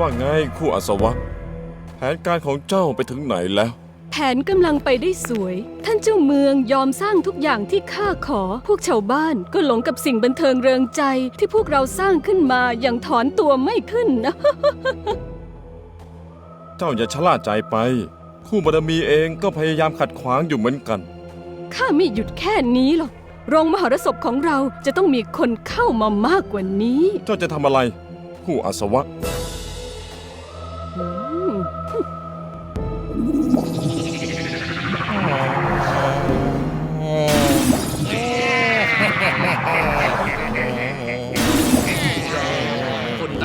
ว่าไงคู่อัศวะ แผนการของเจ้าไปถึงไหนแล้ว แผนกำลังไปได้สวย ท่านเจ้าเมืองยอมสร้างทุกอย่างที่ข้าขอ พวกชาวบ้านก็หลงกับสิ่งบันเทิงเริงใจที่พวกเราสร้างขึ้นมาอย่างถอนตัวไม่ขึ้นนะ เจ้าอย่าชะล่าใจไป คู่บารมีเองก็พยายามขัดขวางอยู่เหมือนกัน ข้าไม่หยุดแค่นี้หรอก โรงมหรสพของเราจะต้องมีคนเข้ามามากกว่านี้ เจ้าจะทำอะไร คู่อัศวะ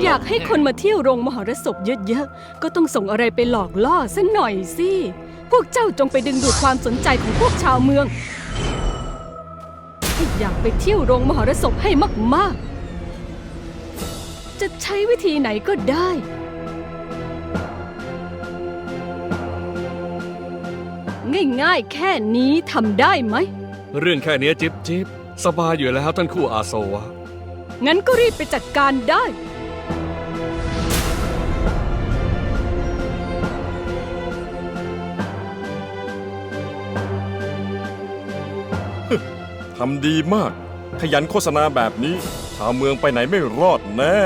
อยากให้คนมาเที่ยวโรงมหรสพเยอะๆ ก็ต้องส่งอะไรไปหลอกล่อสัหน่อยสิ พวกเจ้าจงไปดึงดูดความสนใจของพวกชาวเมือง อยากไปเที่ยวโรงมหรสพให้มากๆ จะใช้วิธีไหนก็ได้ ง่ายๆ แค่นี้ทำได้ไหม เรื่องแค่นี้จิบจิบสบายอยู่แล้วท่านคู่อาโซวะ งั้นก็รีบไปจัดการได้ ทำดีมาก ขยันโฆษณาแบบนี้ ชาวเมืองไปไหนไม่รอดแน่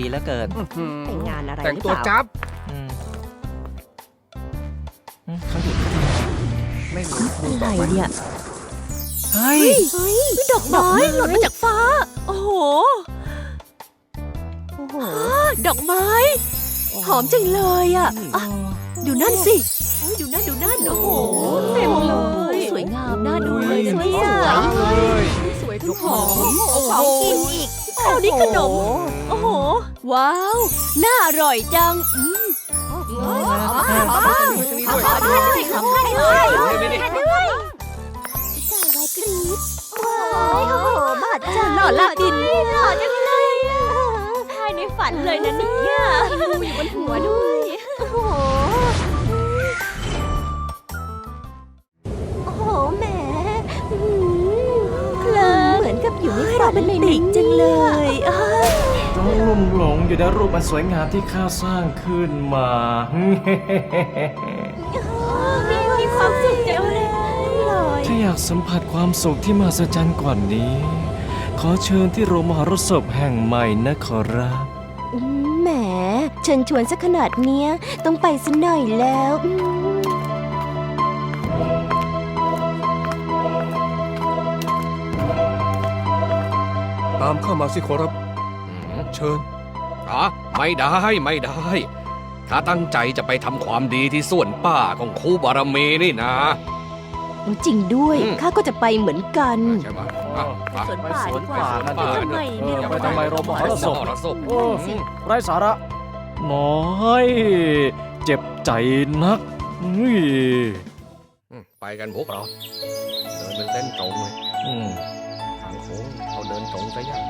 ตัวอแฟนตาซีแล้วเกินแต่งงานอะไรแต่งหรือตัเปล่าจับ อืมอืมเขาหยุดไม่รู้ดูอะไรไปเนี่ยเฮ้ย เฮ้ยดอกไม้หล่นมาจากฟ้า โอ้โหโอ้โหดอกไม้ หอมจังเลยอะอะ ดูนั่นสิโอ้ยดูนั่นดูนั่นโอ้โหเต็มเลยสวยงามน่าดูเลยสวยสวยเลยสวยทุกหอม ของกินอีก คราวนี้ขนม โอ้โห ว้าว น่าอร่อยจังอืมขอด้วยขอด้วยขอด้วยขอด้วยจ่ายไว้กรี๊ดว้าวโอ้โหบาดจ้าหล่อลากดินหล่อจังเลยใช่ในฝันเลยนะเนี่ยอยู่บนหัวด้วย โอ้โห อยู่ในฝันในหนิงจังเลยอะต้องลุ่มหลงอยู่ในรูปมันสวยงามที่ข้าสร้างขึ้นมา มีความสุขจังเลย ถ้าอยากสัมผัสความสุขที่มหัศจรรย์กว่านี้ ขอเชิญที่โรงมหรสพแห่งใหม่นะขอรับอืมแหมเชิญชวนสักขนาดเนี้ย ต้องไปสักหน่อยแล้วอืม ตามเข้ามาสิขอรับ เชิญอะไม่ได้ไม่ได้ถ้าตั้งใจจะไปทำความดีที่ส่วนป้าของครูบารมีนี่นะ จริงด้วย อืม ข้าก็จะไปเหมือนกัน ใช่ไหมอะอะสวนป่าไปสวนป่าดีกว่าป่า ไปทำไมเนี่ยเออไปทำไมโรงมหรสพมหรสพโอ้ไร้สาระ น้อย เจ็บใจนักอุ้ยอืมไปกันพวกเรา เดินเป็นเส้นตรงเลย อืมทางโค้ง เขาเดินตรงซะยัง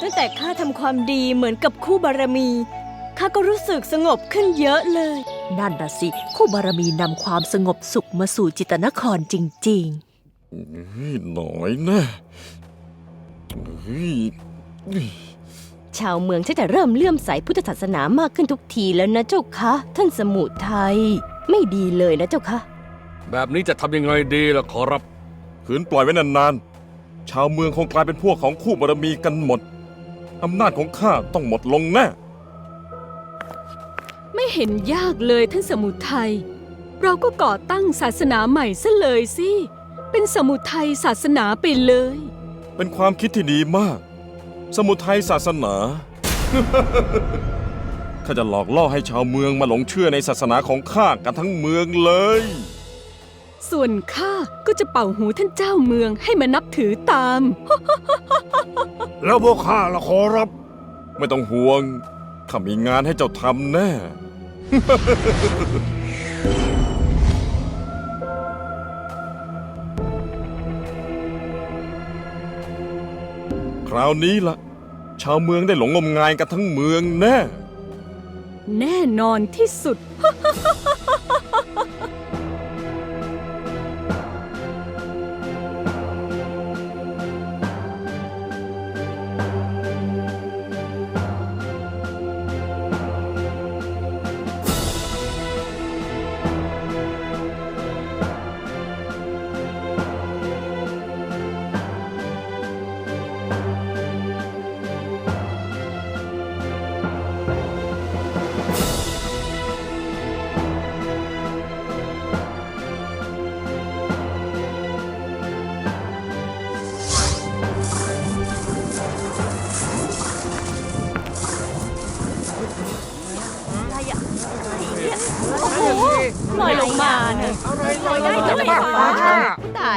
ตั้งแต่ข้าทำความดีเหมือนกับคู่บารมี ข้าก็รู้สึกสงบขึ้นเยอะเลย นั่นน่ะสิ คู่บารมีนำความสงบสุขมาสู่จิตรนครจริงๆเฮ้ยหน่อยแน่เฮ้ยชาวเมืองชักจะเริ่มเลื่อมใสพุทธศาสนามากขึ้นทุกทีแล้วนะเจ้าคะ ท่านสมุทัยไม่ดีเลยนะเจ้าคะแบบนี้จะทำยังไงดีล่ะขอรับ ขืนปล่อยไว้นานๆ ชาวเมืองคงกลายเป็นพวกของคู่บารมีกันหมด อำนาจของข้าต้องหมดลงแน่ไม่ เห็นยากเลยท่านสมุทัย เราก็ก่อตั้งศาสนาใหม่ซะเลยสิ เป็นสมุทัยศาสนาไปเลย เป็นความคิดที่ดีมาก สมุทัยศาสนา ข้าจะหลอกล่อให้ชาวเมืองมาหลงเชื่อในศาสนาของข้ากันทั้งเมืองเลย ส่วนข้าก็จะเป่าหูท่านเจ้าเมืองให้มานับถือตาม แล้วพวกข้าละขอรับ ไม่ต้องห่วงข้ามีงานให้เจ้าทำแน่ คราวนี้ละชาวเมืองได้หลงงมงายกันทั้งเมืองแน่ แน่นอนที่สุด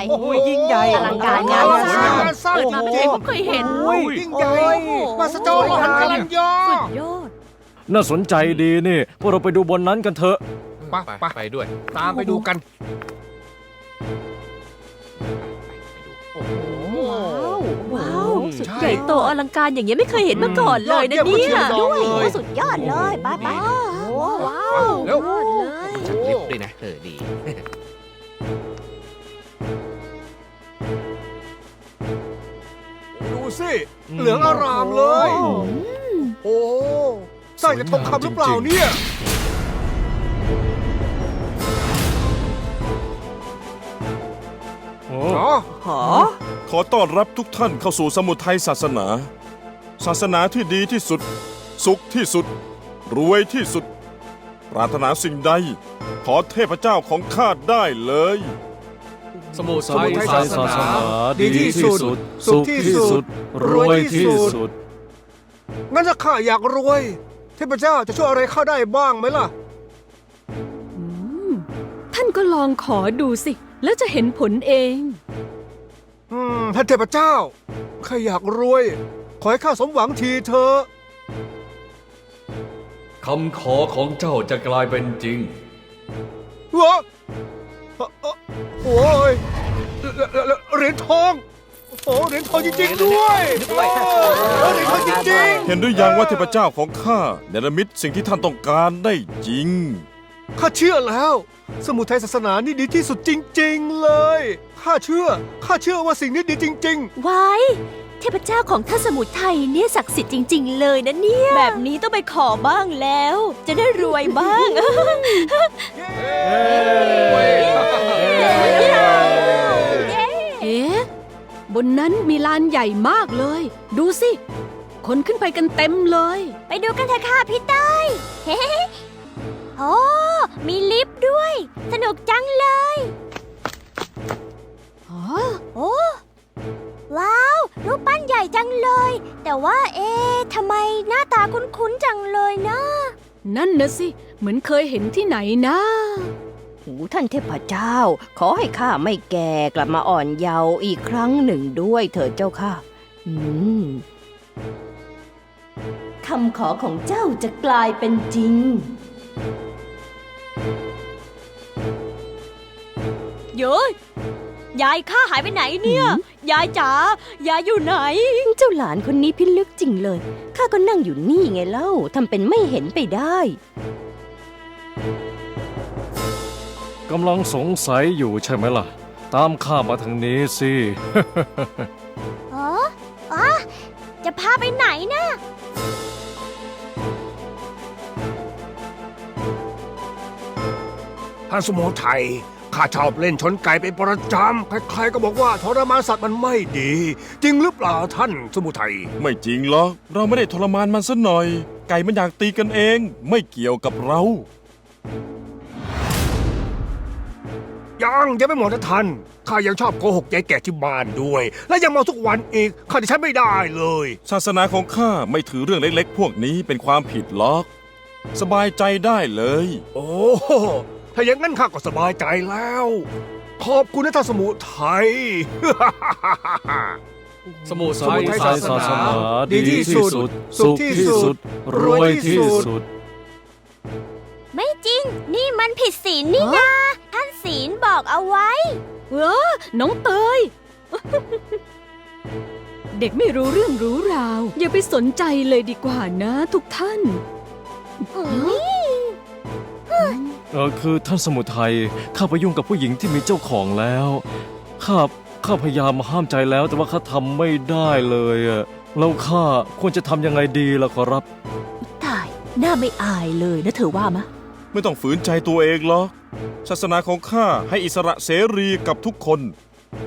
โอ้โหยิ่งใหญ่ อลังการงานสร้างสร้างเปิดมาไม่ผมเคยเห็น โอ้ยยิ่งใหญ่มาสจอหันกำลังยอสุดยอดน่าสนใจดีนี่ พวกเราไปดูบนนั้นกันเถอะ ไปไปไปไปด้วยตามไปดูกันว้าว สุดใหญ่โตอลังการอย่างเงี้ยไม่เคยเห็นมาก่อนเลยนะเนี่ยด้วยโอ้สุดยอดเลยไปไปว้าวเร็วยอดเลยชักลิฟต์ด้วยนะเออดีดู เหลืองอารามเลย โอ้สร้างจากทองคำหรือเปล่าเนี่ย โอ้อ๋อหอขอต้อนรับทุกท่านเข้าสู่สมุทัยศาสนา ศาสนาที่ดีที่สุด สุขที่สุด รวยที่สุด ปรารถนาสิ่งใด ขอเทพเจ้าของข้าได้เลย สมุสทัมุยทัยศาศาสสนานาดีที่สุด สุขที่สุด รวยที่สุด งั้นถ้าข้าอยากรวย เทพเจ้าจะช่วยอะไรข้าได้บ้างไหมล่ะอืมท่านก็ลองขอดูสิ แล้วจะเห็นผลเอง อืมท่านเทพเจ้า ข้าอยากรวย ขอให้ข้าสมหวังทีเถอะคำขอของเจ้าจะกลายเป็นจริงเหรอเอ่อเอ่อ โอ้ยเหรียญเหรียญทองโอ้เหรียญทองจริงๆด้วยโอ้เหรียญทองจริงเห็นหรือยังว่าเทพเจ้าของข้าเนรมิตสิ่งที่ท่านต้องการได้จริง ๆข้าเชื่อแล้ว สมุทัยศาสนานี่ดีที่สุดจริง ๆ เลยข้าเชื่อข้าเชื่อว่าสิ่งนี้ดีจริงไว้ เทพเจ้าของท่านสมุทรไทยเนี่ยศักดิ์สิทธิ์จริง ๆ เลยนะเนี่ย แบบนี้ต้องไปขอบ้างแล้ว จะได้รวยบ้าง เอ๊ะ บนนั้นมีลานใหญ่มากเลย ดูสิ คนขึ้นไปกันเต็มเลย ไปดูกันเถอะค่ะพี่เต้ยเฮ้โอ้มีลิฟต์ด้วย สนุกจังเลยอ๋อโอ้ ว้าว รูปปั้นใหญ่จังเลย แต่ว่าเอ๊ะทำไมหน้าตาคุ้นๆจังเลยนะนั่นนะสิ เหมือนเคยเห็นที่ไหนนะหูท่านเทพเจ้า ขอให้ข้าไม่แก่กลับมาอ่อนเยาว์อีกครั้งหนึ่งด้วยเถิดเจ้าค่ะ อืมคำขอของเจ้าจะกลายเป็นจริง เย้ย ยายข้าหายไปไหนเนี่ย ยายจ๋ายายอยู่ไหน เจ้าหลานคนนี้พิลึกจริงเลย ข้าก็นั่งอยู่นี่ไงเล่าทำเป็นไม่เห็นไปได้ กำลังสงสัยอยู่ใช่ไหมล่ะ ตามข้ามาทางนี้สิเอออ๋อจะพาไปไหนนะท่านสมุทัย ข้าชอบเล่นชนไก่เป็นประจำใครๆก็บอกว่าทรมานสัตว์มันไม่ดี จริงหรือเปล่าท่านสมุทัยไม่จริงหรอกเราไม่ได้ทรมานมันซะหน่อย ไก่มันอยากตีกันเอง ไม่เกี่ยวกับเรา ยังยังไม่หมดนะท่านข้ายังชอบโกหกยายแก่ที่บ้านด้วย และยังเมาทุกวันอีกข้าจะใช้ไม่ได้เลย ศาสนาของข้าไม่ถือเรื่องเล็กๆ พวกนี้เป็นความผิดหรอก สบายใจได้เลย โอ้โห ถ้าอย่างนั้นข้าก็สบายใจแล้ว ขอบคุณนะท่านสมุทัยสมุสทัมุยทัยศาศาสสนานาดีดีที่ที่สุสุด ด สุสุขขที่ที่สุสุดดรรววยยที่ที่สุดสุด ไม่จริง นี่มันผิดศีลนี่นะท่านศีลบอกเอาไว้ เออน้องเตย เด็กไม่รู้เรื่องรู้ราว อย่าไปสนใจเลยดีกว่านะทุกท่าน เออคือท่านสมุทัยข้าไปยุ่งกับผู้หญิงที่มีเจ้าของแล้วข้าข้าพยายามห้ามใจแล้ว แต่ว่าข้าทำไม่ได้เลยอะแล้วข้าควรจะทำยังไงดีล่ะขอรับ ตาย หน้าไม่อายเลยนะเธอว่ามะ ไม่ต้องฝืนใจตัวเองหรอกศาสนาของข้าให้อิสระเสรีกับทุกคน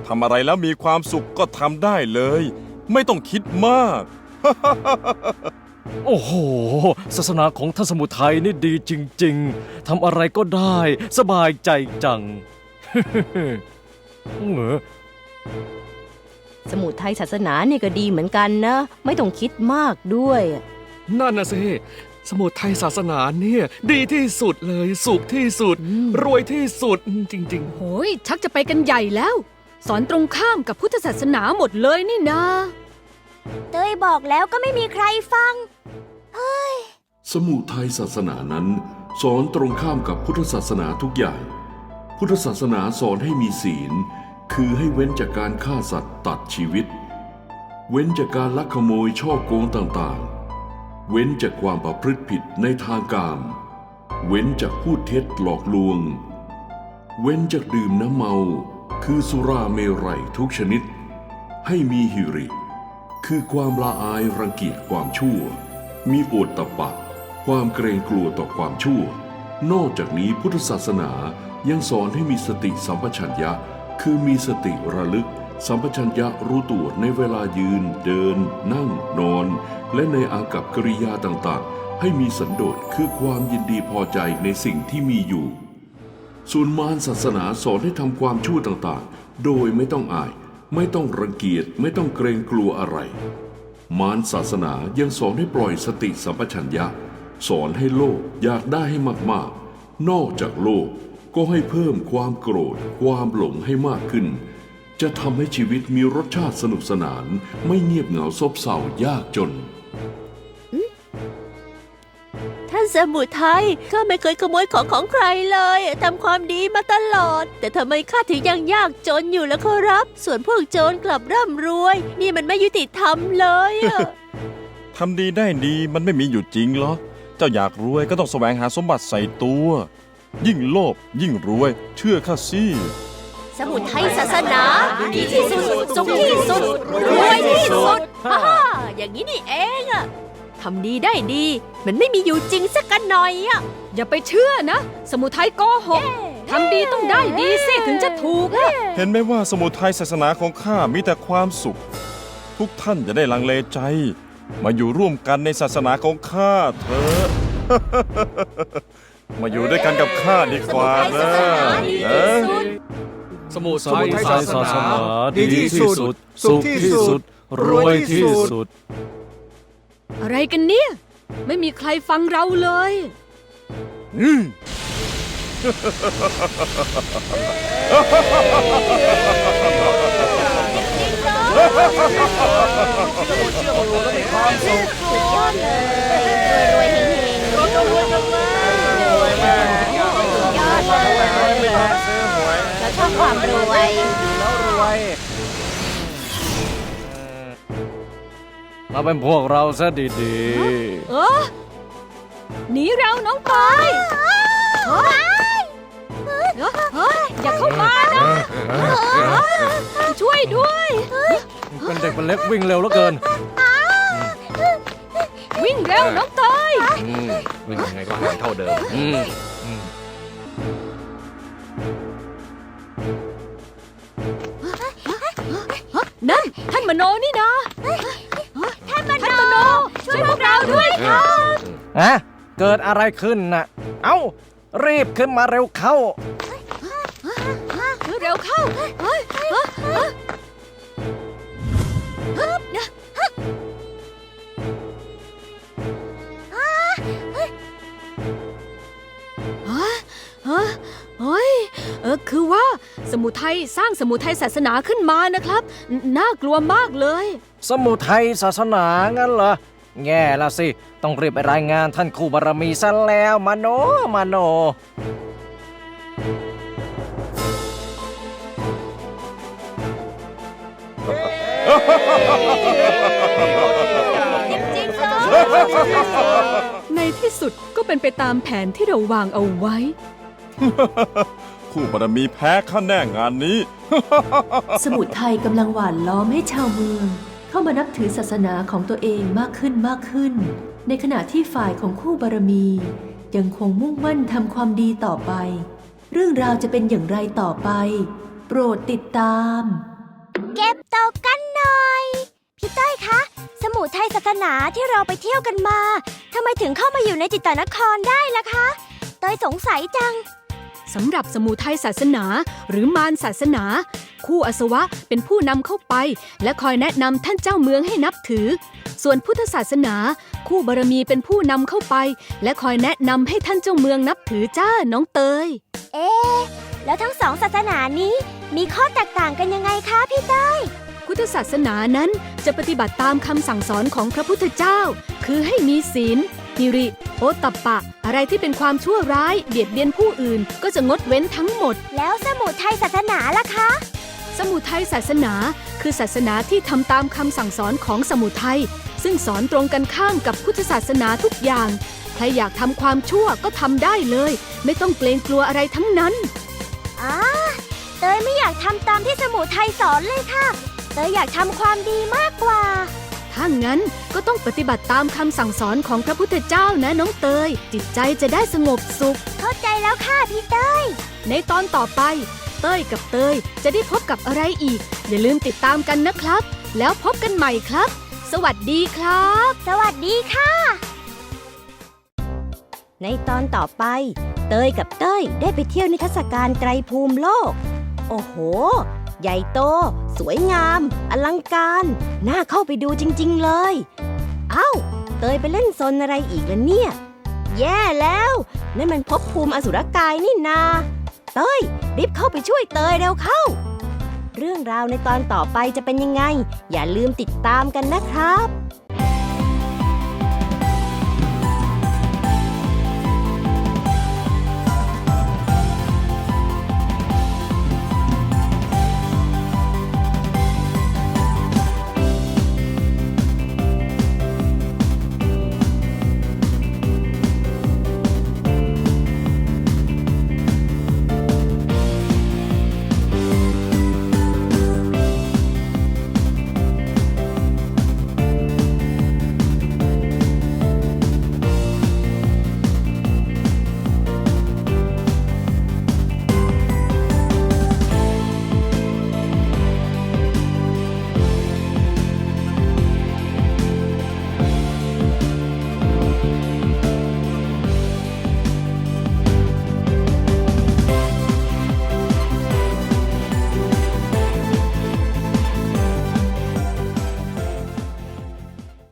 ทำอะไรแล้วมีความสุขก็ทำได้เลย ไม่ต้องคิดมาก โอ้โห ศาสนาของท่านสมุทัยนี่ดีจริง ๆ ทำอะไรก็ได้ สบายใจจัง เหรอสมุทัยศาสนาเนี่ยก็ดีเหมือนกันนะ ไม่ต้องคิดมากด้วย นั่นนะสิ สมุทัยศาสนาเนี่ย ดีที่สุดเลย สุขที่สุดรวยที่สุดจริงโหยชักจะไปกันใหญ่แล้ว สอนตรงข้ามกับพุทธศาสนาหมดเลยนี่นา เต้ยบอกแล้วก็ไม่มีใครฟัง สมุทัยศาสนานั้น สอนตรงข้ามกับพุทธศาสนาทุกอย่าง พุทธศาสนาสอนให้มีศีล คือให้เว้นจากการฆ่าสัตว์ตัดชีวิต เว้นจากการลักขโมยช่อโกงต่างๆ เว้นจากความประพฤติผิดในทางการเว้นจากพูดเท็จหลอกลวง เว้นจากดื่มน้ำเมา คือสุราเมรัยทุกชนิด ให้มีหิริ คือความละอายรังเกียจความชั่ว มีโอตตะปะ ความเกรงกลัวต่อความชั่ว นอกจากนี้พุทธศาสนายังสอนให้มีสติสัมปชัญญะ คือมีสติระลึก สัมปชัญญะรู้ตัวในเวลายืน เดิน นั่ง นอน และในอากับกริยาต่างๆ ให้มีสันโดษคือความยินดีพอใจในสิ่งที่มีอยู่ ส่วนมารศาสนาสอนให้ทำความชั่วต่างๆ โดยไม่ต้องอาย ไม่ต้องรังเกียจไม่ต้องเกรงกลัวอะไร มารศาสนายังสอนให้ปล่อยสติสัมปชัญญะ สอนให้โลกอยากได้ให้มากๆ นอกจากโลกก็ให้เพิ่มความโกรธ ความหลงให้มากขึ้น จะทำให้ชีวิตมีรสชาติสนุกสนาน ไม่เงียบเหงาซบเซายากจน สมุทัยข้าไม่เคยขโมยของของใครเลยทำความดีมาตลอด แต่ทำไมข้าถึงยังยากจนอยู่ล่ะขอรับ ส่วนพวกโจรกลับร่ำรวย นี่มันไม่ยุติธรรมเลยอะๆทำดีได้ดีมันไม่มีอยู่จริงเหรอ เจ้าอยากรวยก็ต้องแสวงหาสมบัติใส่ตัว ยิ่งโลภยิ่งรวย เชื่อข้าสิสมุทัยศาสนาดีที่สุดสุขที่สุดรวยที่สุดฮ่าฮ่าอย่างนี้นี่เองอะ ทำดีได้ดี มันไม่มีอยู่จริงสักกันหน่อยอะอย่าไปเชื่อนะ สมุทัยโกหกทำดีต้องได้ดีสิถึงจะถูกอะเห็นไหมว่าสมุทัยศาสนาของข้ามีแต่ความสุข ทุกท่านจะได้ลังเลใจ มาอยู่ร่วมกันในศาสนาของข้าเถอะมาอยู่ด้วยกันกับข้าดีกว่านะนะๆสมุสทัมุยทัยศาสศาสนานาดีที่สุด สุขที่สุด รวยที่สุด อะไรกันเนี่ย ไม่มีใครฟังเราเลยเราชอบความรวย มาเป็นพวกเราซะดีเออหนีเราน้องปอยเฮ้ยเฮ้ยอย่าเข้ามานะ ช่วยด้วย ๆ เป็นเด็กเป็นเล็กวิ่งเร็วเหลือเกินวิ่งเร็วน้องเตยอืมเป็นยังไงก็หายเท่าเดิมอืมอืมนั่นท่านมโนนี่นะ พวกเราด้วยค่ะฮะเกิดอะไรขึ้นน่ะ เอ้า รีบขึ้นมาเร็วเข้า เร็วเข้าเฮ้ยเฮ้ยเฮ้ยฮะฮะเฮ้ยเออคือว่าสมุทัยสร้างสมุทัยศาสนาขึ้นมานะครับนน่ากลัวมากเลย สมุทัยศาสนางั้นเหรอ แง่ละสิ ต้องรีบไปรายงานท่านครูบารมีซะแล้วมาโนมาโนในที่สุดก็เป็นไปตามแผนที่เราวางเอาไว้ คู่บารมีแพ้ข้าแน่งานนี้ สมุทัยกำลังหว่านล้อมให้ชาวเมือง เข้ามานับถือศาสนาของตัวเองมากขึ้นมากขึ้น ในขณะที่ฝ่ายของคู่บารมี ยังคงมุ่งมั่นทำความดีต่อไป เรื่องราวจะเป็นอย่างไรต่อไป โปรดติดตาม เก็บตกกันหน่อย พี่ต้อยคะ สมุทัยศาสนาที่เราไปเที่ยวกันมาทำไมถึงเข้ามาอยู่ในจิตตนครได้ล่ะคะต้อยสงสัยจัง สำหรับสมุทัยศาสนาหรือมารศาสนา คู่อสวะเป็นผู้นำเข้าไป และคอยแนะนำท่านเจ้าเมืองให้นับถือ ส่วนพุทธศาสนา คู่บารมีเป็นผู้นำเข้าไป และคอยแนะนำให้ท่านเจ้าเมืองนับถือจ้าน้องเตย เอ๊ะแล้วทั้งสองศาสนานี้มีข้อแตกต่างกันยังไงคะพี่เต้ยพุทธศาสนานั้นจะปฏิบัติตามคำสั่งสอนของพระพุทธเจ้า คือให้มีศีลฮิริ โอตตัปปะ อะไรที่เป็นความชั่วร้าย เบียดเบียนผู้อื่น ก็จะงดเว้นทั้งหมด แล้วสมุทัยศาสนาล่ะคะ สมุทัยศาสนา คือศาสนาที่ทำตามคำสั่งสอนของสมุทัยซึ่งสอนตรงกันข้ามกับพุทธศาสนาทุกอย่าง ใครอยากทำความชั่วก็ทำได้เลย ไม่ต้องเกรงกลัวอะไรทั้งนั้นอ่าเตยไม่อยากทำตามที่สมุทัยสอนเลยค่ะ เตยอยากทำความดีมากกว่า ถ้างั้นก็ต้องปฏิบัติตามคำสั่งสอนของพระพุทธเจ้านะน้องเตย จิตใจจะได้สงบสุข เข้าใจแล้วค่ะพี่เต้ยในตอนต่อไป เต้ยกับเตย จะได้พบกับอะไรอีก อย่าลืมติดตามกันนะครับ แล้วพบกันใหม่ครับ สวัสดีครับ สวัสดีค่ะ ในตอนต่อไป เตยกับเต้ยได้ไปเที่ยวนิทรรศการไตรภูมิโลก โอ้โห ใหญ่โต สวยงาม อลังการ น่าเข้าไปดูจริง ๆ เลย เอ้า เตยไปเล่นซนอะไรอีกล่ะเนี่ย แย่แล้ว นั่นมันภพภูมิอสุรกายนี่นา เต้ย รีบเข้าไปช่วยเตยเร็วเข้า เรื่องราวในตอนต่อไปจะเป็นยังไง อย่าลืมติดตามกันนะครับ